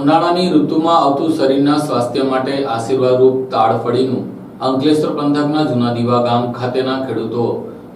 ઉનાળાની ઋતુમાં આવતું શરીરના સ્વાસ્થ્ય માટે આશીર્વાદરૂપ તાડફળીનું અંકલેશ્વર પંથકના જૂના દીવા ગામ ખાતેના ખેડૂતો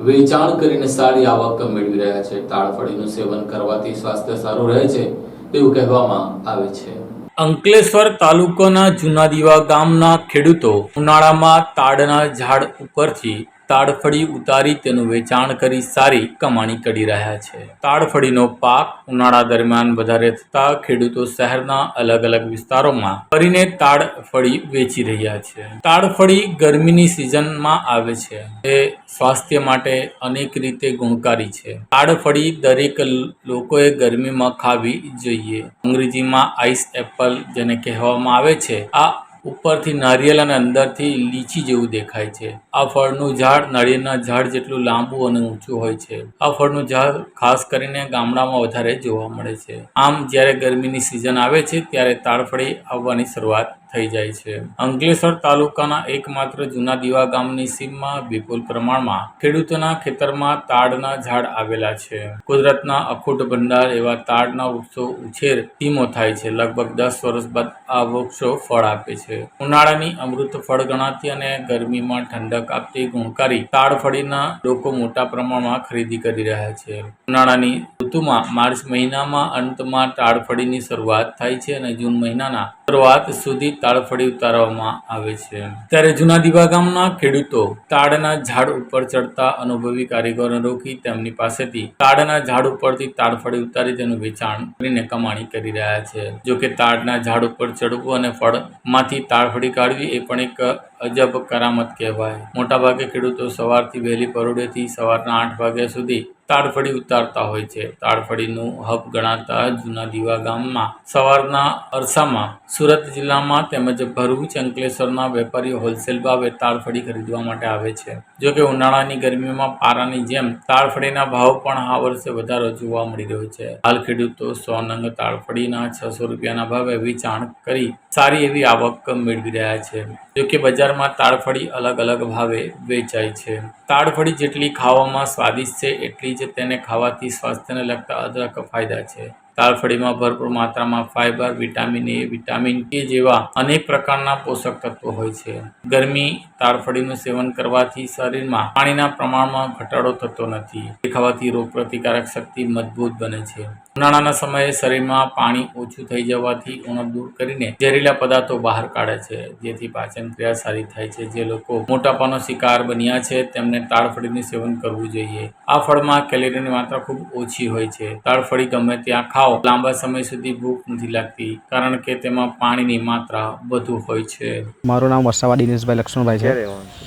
વેચાણ કરીને સારી આવક મેળવી રહ્યા છે. તાડફળીનું સેવન કરવાથી સ્વાસ્થ્ય સારું રહે છે તેવું કહેવામાં આવે છે. અંકલેશ્વર તાલુકાના જૂના દીવા ગામના ખેડૂતો ઉનાળામાં તાડના ઝાડ ઉપરથી તાડફળી ઉતારી તેનું વેચાણ કરી સારી કમાણી કરી રહ્યા છે. તાડફળીનો પાક ઉનાળા દરમિયાન વધારે થતા ખેડૂતો શહેરના અલગ અલગ વિસ્તારોમાં ફરીને તાડફળી વેચી રહ્યા છે. તાડફળી ગરમીની સિઝનમાં આવે છે. તે સ્વાસ્થ્ય માટે અનેક રીતે ગુણકારી છે. તાડફળી દરેક લોકોએ ગરમીમાં ખાવી જોઈએ. અંગ્રેજીમાં આઈસ એપલ જેને કહેવામાં આવે છે. આ ઉપરથી નારિયેલ અને અંદરથી લીચી જેવું દેખાય છે. આ ફળનું ઝાડ નારિયેળના ઝાડ જેટલું લાંબુ અને ઊંચું હોય છે. આ ફળનું ઝાડ ખાસ કરીને ગામડામાં વધારે જોવા મળે છે. આમ જ્યારે ગરમીની સિઝન આવે છે, ત્યારે તાડફળી આવવાની શરૂઆત થઈ જાય છે. અંકલેશ્વર તાલુકાના એકમાત્ર જૂના દીવા ગામની સીમમાં વિપુલ પ્રમાણમાં ખેડૂતોના ખેતરમાં તાડના ઝાડ આવેલા છે. કુદરતના અખૂટ ભંડાર એવા તાડના વૃક્ષો ઉછેર ધીમો થાય છે. લગભગ દસ વર્ષ બાદ આ વૃક્ષો ફળ આપે છે. ઉનાળાની અમૃત ફળ ગણાતી અને ગરમીમાં ઠંડક આપતી ગુણકારી તાડફળીના લોકો મોટા પ્રમાણમાં ખરીદી કરી રહ્યા છે. ઉનાળાની ઋતુમાં માર્ચ મહિનામાં અંતમાં તાડફળીની શરૂઆત થાય છે અને જૂન મહિનાના શરૂઆત સુધી તાડફળી ઉતારવામાં આવે છે. ત્યારે જૂના દીવા ગામના ખેડૂતો તાડના ઝાડ ઉપર ચડતા અનુભવી કારીગરોને રોકી તેમની પાસેથી તાડના ઝાડ ઉપરથી તાડફળી ઉતારી તેનું વેચાણ કરીને કમાણી કરી રહ્યા છે. જો કે તાડના ઝાડ ઉપર ચડવું અને ફળમાંથી તાડફળી કાઢવી એ પણ એક અજબ કરામત કહેવાય. મોટાભાગે ખેડૂતો સવારથી વહેલી પરોડેથી સવારના આઠ વાગ્યા સુધી તાડફળી ઉતારતા હોય છે. તાડફળીનું હબ ગણાતા જૂના દીવા ગામમાં સવારના અરસામાં સુરત જિલ્લામાં તેમજ ભરૂચ, અંકલેશ્વરના વેપારીઓ હોલસેલ ભાવે તાડફળી ખરીદવા માટે આવે છે. જો કે ઉનાળાની ગરમીમાં પારાની જેમ તાડફળીના ભાવ પણ આ વર્ષે વધારો જોવા મળી રહ્યો છે. હાલ ખેડૂતો સો નંગ તાડફળીના છસો રૂપિયાના ભાવે વેચાણ કરી સારી એવી આવક મેળવી રહ્યા છે. જો કે બજારમાં તાડફળી અલગ અલગ ભાવે વેચાય છે. તાડફળી જેટલી ખાવામાં સ્વાદિષ્ટ છે, એટલી જ તેને ખાવાથી સ્વાસ્થ્યને લગતા અદરક ફાયદા છે. તાલફળીમાં ભરપૂર માત્રામાં ફાઇબર વિટામિન એ, વિટામિન કે જેવા અનેક પ્રકારના પોષક તત્વો હોય છે. ગરમી તાળફળીનું સેવન કરવાથી શરીરમાં પાણીના પ્રમાણમાં ઘટાડો થતો નથી. તે ખાવાથી રોગપ્રતિકારક શક્તિ મજબૂત બને છે. ઉનાળાના સમયે શરીરમાં પાણી ઓછું થઈ જવાથી ઉણપ દૂર કરીને ઝેરીલા પદાર્થો બહાર કાઢે છે. જેથી પાચન ક્રિયા સારી થાય છે. જે લોકો મોટાપાનો શિકાર બન્યા છે તેમને તાળફળીનું સેવન કરવું જોઈએ. આ ફળમાં કેલેરીની માત્રા ખૂબ ઓછી હોય છે. તાળફળી ગમે ત્યાં ખાઓ. લાંબા સમય સુધી ભૂખ નથી લાગતી કારણ કે તેમાં પાણીની માત્રા વધુ હોય છે. મારું નામ વસાવા દિનેશભાઈ લક્ષ્મણભાઈ છે?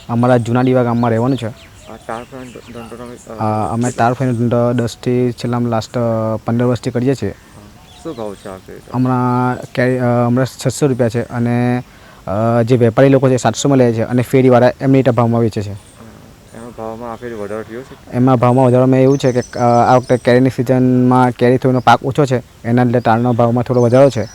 અમારા જૂના દીવા ગામમાં રહેવાનું છે. અમે તાર ફાઈન દસથી છેલ્લા લાસ્ટ પંદર વર્ષથી કરીએ છીએ. શું ભાવ છે હમણાં કેરી હમણાં છસો રૂપિયા છે અને જે વેપારી લોકો છે સાતસોમાં લે છે અને ફેરીવાળા એમની રીતે ભાવમાં વેચે છે. એમાં ભાવમાં વધારામાં એવું છે કે આ વખતે કેરીની સિઝનમાં કેરી થોડીનો પાક ઓછો છે એના લીધે તાળનો ભાવમાં થોડો વધારો છે.